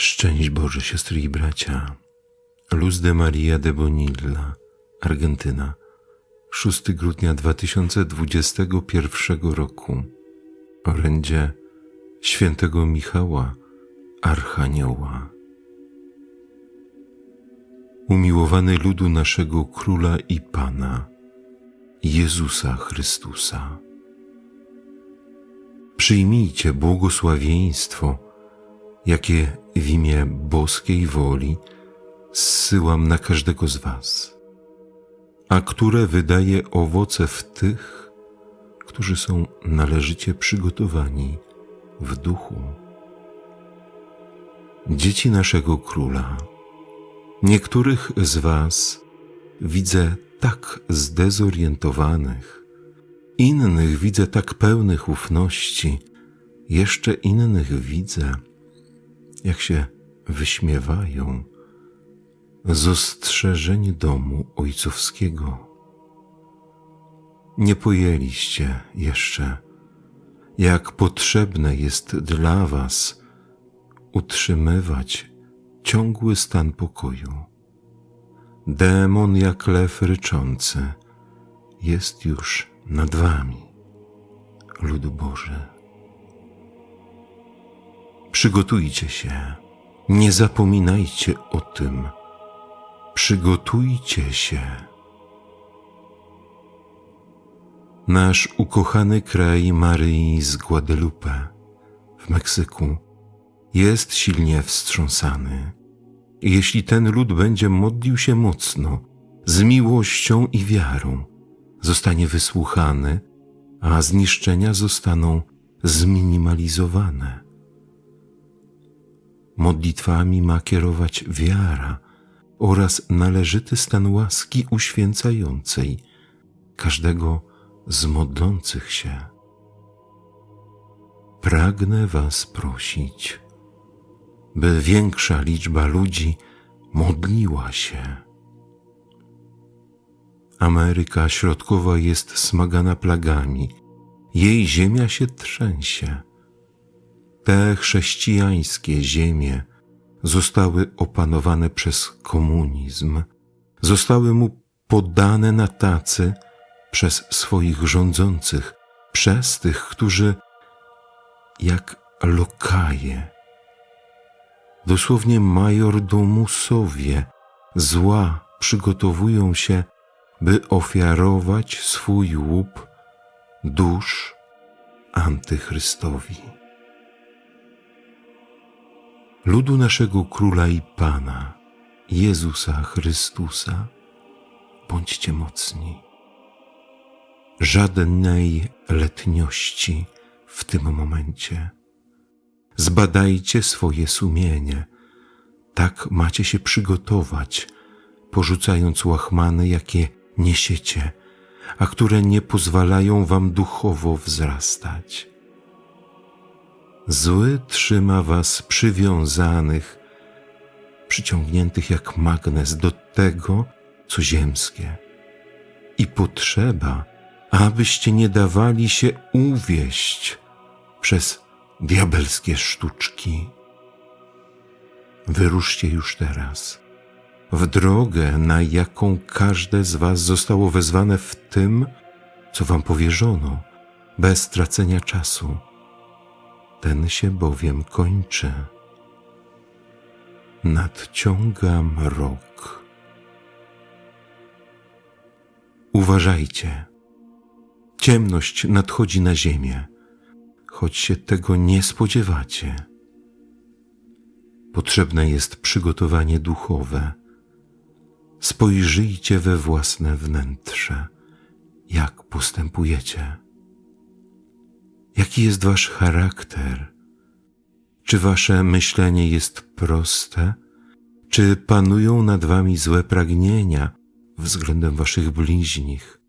Szczęść Boże, siostry i bracia. Luz de Maria de Bonilla, Argentyna, 6 grudnia 2021 roku. Orędzie świętego Michała, Archanioła. Umiłowany ludu naszego Króla i Pana, Jezusa Chrystusa. Przyjmijcie błogosławieństwo, jakie w imię boskiej woli zsyłam na każdego z Was, a które wydaje owoce w tych, którzy są należycie przygotowani w duchu. Dzieci naszego króla, niektórych z Was widzę tak zdezorientowanych, innych widzę tak pełnych ufności, jeszcze innych widzę, jak się wyśmiewają z ostrzeżeń domu ojcowskiego. Nie pojęliście jeszcze, jak potrzebne jest dla Was utrzymywać ciągły stan pokoju. Demon jak lew ryczący jest już nad Wami, ludu Boży. Przygotujcie się, nie zapominajcie o tym. Przygotujcie się. Nasz ukochany kraj Maryi z Guadalupe w Meksyku jest silnie wstrząsany. Jeśli ten lud będzie modlił się mocno, z miłością i wiarą, zostanie wysłuchany, a zniszczenia zostaną zminimalizowane. Modlitwami ma kierować wiara oraz należyty stan łaski uświęcającej każdego z modlących się. Pragnę Was prosić, by większa liczba ludzi modliła się. Ameryka Środkowa jest smagana plagami, jej ziemia się trzęsie te chrześcijańskie ziemie zostały opanowane przez komunizm, zostały mu podane na tacy przez swoich rządzących, przez tych, którzy jak lokaje, dosłownie majordomusowie zła przygotowują się, by ofiarować swój łup dusz antychrystowi ludu naszego Króla i Pana, Jezusa Chrystusa, bądźcie mocni. Żadnej letniości w tym momencie. Zbadajcie swoje sumienie. Tak macie się przygotować, porzucając łachmany, jakie niesiecie, a które nie pozwalają wam duchowo wzrastać. Zły trzyma was przywiązanych, przyciągniętych jak magnes do tego, co ziemskie. I potrzeba, abyście nie dawali się uwieść przez diabelskie sztuczki. Wyruszcie już teraz w drogę, na jaką każde z was zostało wezwane w tym, co wam powierzono, bez tracenia czasu ten się bowiem kończy. Nadciągam rok. Uważajcie. Ciemność nadchodzi na ziemię, choć się tego nie spodziewacie. Potrzebne jest przygotowanie duchowe. Spojrzyjcie we własne wnętrze, jak postępujecie. Jaki jest wasz charakter? Czy wasze myślenie jest proste? Czy panują nad wami złe pragnienia względem waszych bliźnich,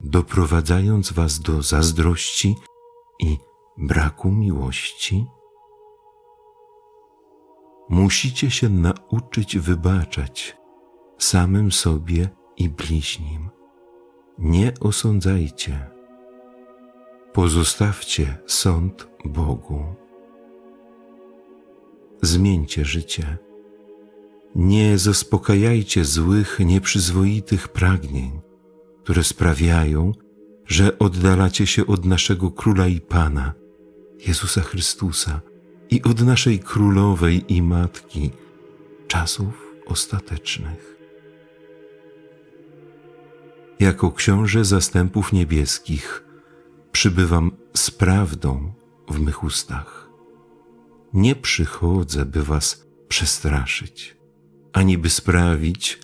doprowadzając was do zazdrości i braku miłości? Musicie się nauczyć wybaczać samym sobie i bliźnim. Nie osądzajcie Pozostawcie sąd Bogu. zmieńcie życie. Nie zaspokajajcie złych, nieprzyzwoitych pragnień, które sprawiają, że oddalacie się od naszego Króla i Pana, Jezusa Chrystusa, i od naszej Królowej i Matki czasów ostatecznych. Jako książę zastępów niebieskich przybywam z prawdą w mych ustach. Nie przychodzę, by was przestraszyć, ani by sprawić,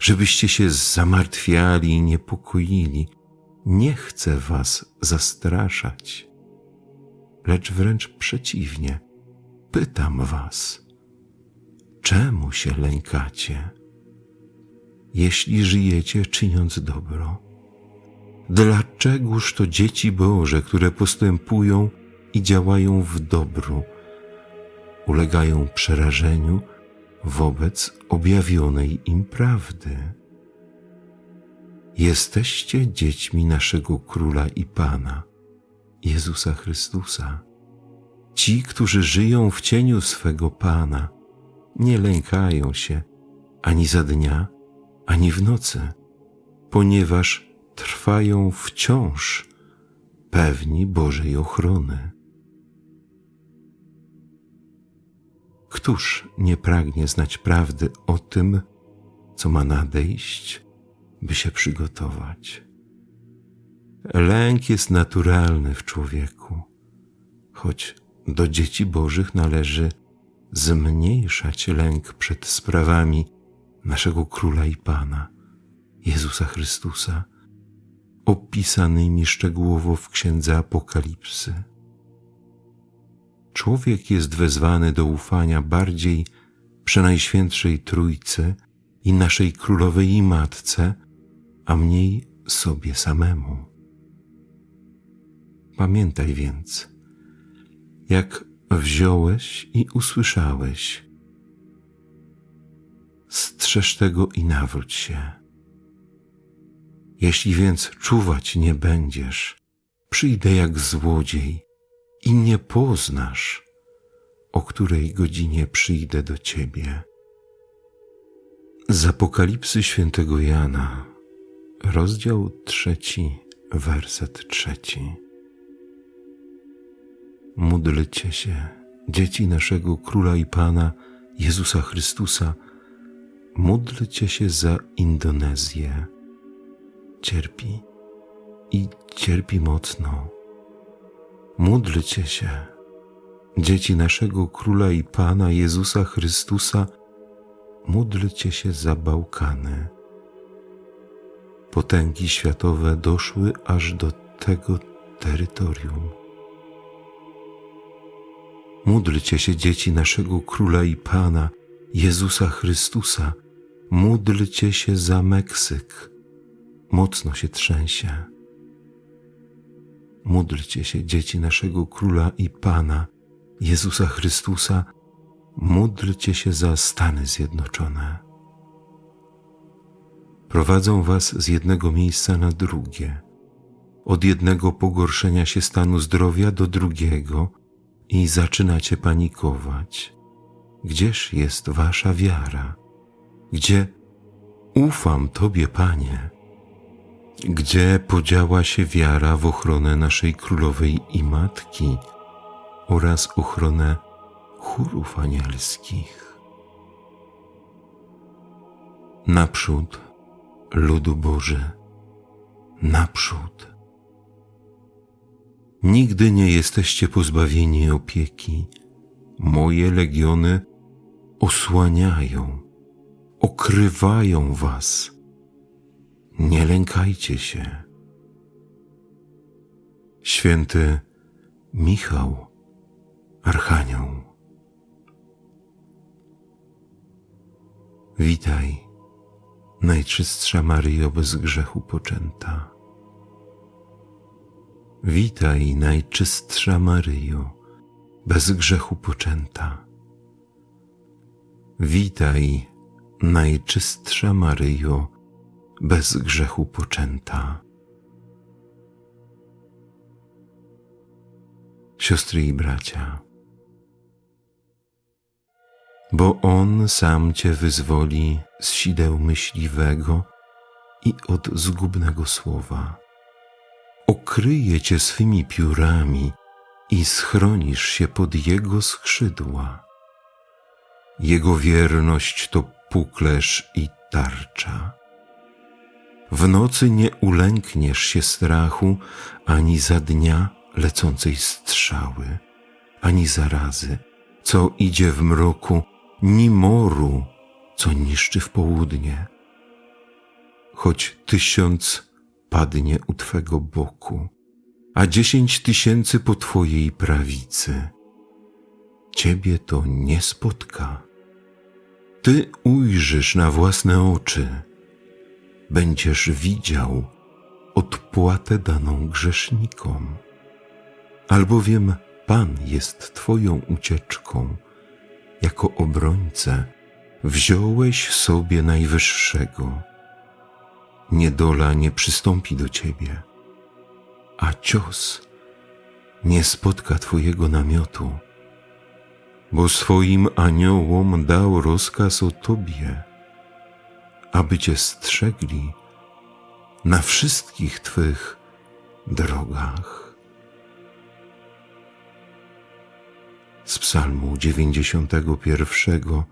żebyście się zamartwiali i niepokoili. Nie chcę was zastraszać, lecz wręcz przeciwnie. Pytam was, czemu się lękacie, jeśli żyjecie czyniąc dobro? Dlaczegoż to dzieci Boże, które postępują i działają w dobru, ulegają przerażeniu wobec objawionej im prawdy? Jesteście dziećmi naszego Króla i Pana, Jezusa Chrystusa. Ci, którzy żyją w cieniu swego Pana, nie lękają się ani za dnia, ani w nocy, ponieważ trwają wciąż pewni Bożej ochrony. Któż nie pragnie znać prawdy o tym, co ma nadejść, by się przygotować? Lęk jest naturalny w człowieku, choć do dzieci Bożych należy zmniejszać lęk przed sprawami naszego Króla i Pana, Jezusa Chrystusa, opisanymi szczegółowo w Księdze Apokalipsy. Człowiek jest wezwany do ufania bardziej przenajświętszej Trójcy i naszej Królowej i Matce, a mniej sobie samemu. Pamiętaj więc, jak wziąłeś i usłyszałeś, strzeż tego i nawróć się. Jeśli więc czuwać nie będziesz, przyjdę jak złodziej i nie poznasz, o której godzinie przyjdę do ciebie. Z Apokalipsy świętego Jana, rozdział trzeci, werset trzeci. Módlcie się, dzieci naszego Króla i Pana Jezusa Chrystusa, módlcie się za Indonezję. Cierpi i cierpi mocno. Módlcie się, dzieci naszego Króla i Pana Jezusa Chrystusa, módlcie się za Bałkany. Potęgi światowe doszły aż do tego terytorium. Módlcie się, dzieci naszego Króla i Pana, Jezusa Chrystusa, módlcie się za Meksyk. Mocno się trzęsie. Módlcie się, dzieci naszego Króla i Pana, Jezusa Chrystusa, módlcie się za Stany Zjednoczone. Prowadzą was z jednego miejsca na drugie, od jednego pogorszenia się stanu zdrowia do drugiego i zaczynacie panikować. Gdzież jest wasza wiara? Gdzie ufam Tobie, Panie? Gdzie podziała się wiara w ochronę naszej królowej i matki oraz ochronę chórów anielskich? Naprzód, ludu Boży, naprzód. Nigdy nie jesteście pozbawieni opieki. Moje legiony osłaniają, okrywają was. Nie lękajcie się. Święty Michał, Archanioł. Witaj, Najczystsza Maryjo bez grzechu poczęta. Witaj, Najczystsza Maryjo, bez grzechu poczęta. Witaj, Najczystsza Maryjo, bez grzechu poczęta. Siostry i bracia, bo On sam cię wyzwoli z sideł myśliwego i od zgubnego słowa. Okryje cię swymi piórami i schronisz się pod Jego skrzydła. Jego wierność to puklerz i tarcza. W nocy nie ulękniesz się strachu ani za dnia lecącej strzały, ani zarazy, co idzie w mroku, ni moru, co niszczy w południe. Choć tysiąc padnie u Twego boku, a dziesięć tysięcy po Twojej prawicy, Ciebie to nie spotka. Ty ujrzysz na własne oczy, będziesz widział odpłatę daną grzesznikom. Albowiem Pan jest Twoją ucieczką, jako obrońcę wziąłeś sobie Najwyższego. Niedola nie przystąpi do Ciebie, a cios nie spotka Twojego namiotu, bo swoim aniołom dał rozkaz o Tobie, aby Cię strzegli na wszystkich Twych drogach. z Psalmu 91,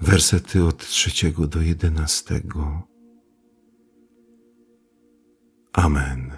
wersety od trzeciego do jedenastego. Amen.